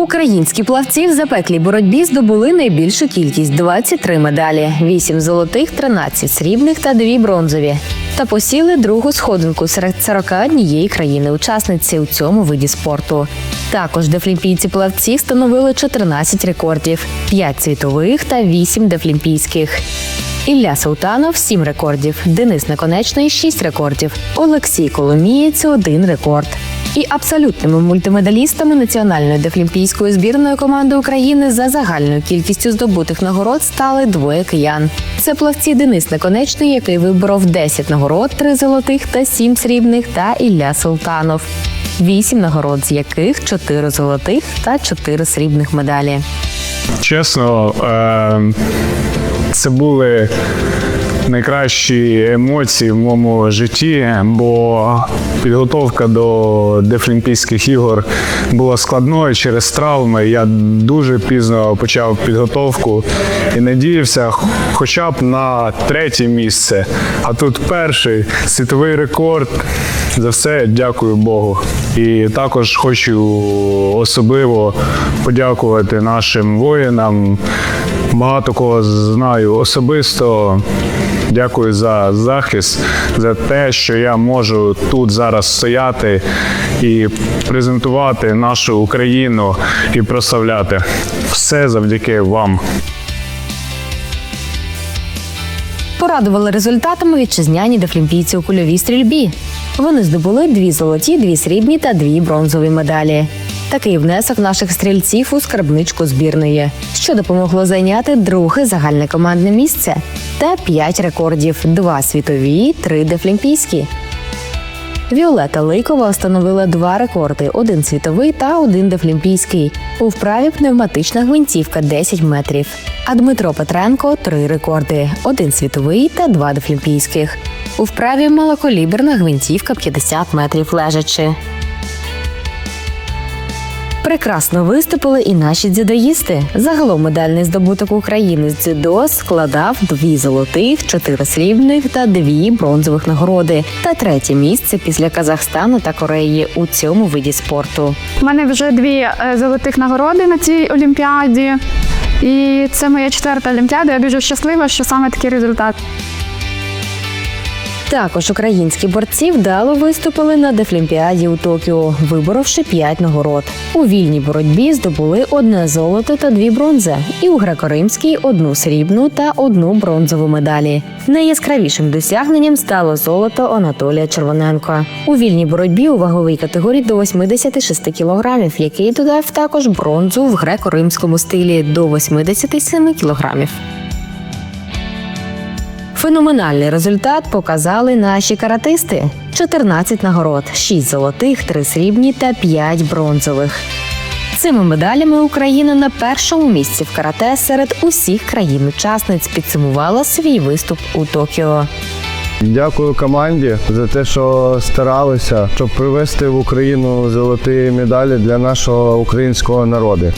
Українські плавці в запеклій боротьбі здобули найбільшу кількість 23 медалі: 8 золотих, 13 срібних та 2 бронзові. Та посіли другу сходинку серед 41 країни-учасниці у цьому виді спорту. Також дефлімпійці плавці встановили 14 рекордів: 5 світових та 8 дефлімпійських. Ілля Султанов 7 рекордів, Денис Наконечний 6 рекордів, Олексій Коломієць 1 рекорд. І абсолютними мультимедалістами національної дефлімпійської збірної команди України за загальною кількістю здобутих нагород стали двоє киян. Це плавці Денис Наконечний, який виборов 10 нагород, 3 золотих та 7 срібних, та Ілля Султанов. Вісім нагород, з яких 4 золотих та 4 срібних медалі. Чесно, е, це були найкращі емоції в моєму житті, бо підготовка до Дефлімпійських ігор була складною через травми. Я дуже пізно почав підготовку і надіявся хоча б на третє місце. А тут перший світовий рекорд. За все дякую Богу. І також хочу особливо подякувати нашим воїнам. Багато кого знаю особисто. Дякую за захист, за те, що я можу тут зараз стояти і презентувати нашу Україну і прославляти. Все завдяки вам. Порадували результатами вітчизняні дефлімпійці у кульовій стрільбі. Вони здобули дві золоті, дві срібні та дві бронзові медалі. Такий внесок наших стрільців у скарбничку збірної, що допомогло зайняти друге загальне командне місце та п'ять рекордів: два світові, три дефлімпійські. Віолета Лейкова встановила два рекорди: один світовий та один дефлімпійський. У вправі пневматична гвинтівка 10 метрів. А Дмитро Петренко три рекорди: один світовий та два дефлімпійських. У вправі малокаліберна гвинтівка 50 метрів лежачи. Прекрасно виступили і наші дзюдоїсти. Загалом медальний здобуток України з дзюдо складав дві золотих, чотири срібних та дві бронзових нагороди. Та третє місце після Казахстану та Кореї у цьому виді спорту. У мене вже дві е, золотих нагороди на цій олімпіаді. І це моя четверта олімпіада. Я дуже щаслива, що саме такий результат. Також українські борці вдало виступили на Дефлімпіаді у Токіо, виборовши п'ять нагород. У вільній боротьбі здобули одне золото та дві бронзи, і у греко-римській одну срібну та одну бронзову медалі. Найяскравішим досягненням стало золото Анатолія Червоненка. У вільній боротьбі у ваговій категорії до 86 кілограмів, який додав також бронзу в греко-римському стилі до 87 кілограмів. Феноменальний результат показали наші каратисти: 14 нагород, 6 золотих, 3 срібні та 5 бронзових. Цими медалями Україна на першому місці в карате серед усіх країн-учасниць підсумувала свій виступ у Токіо. Дякую команді за те, що старалися, щоб привезти в Україну золоті медалі для нашого українського народу.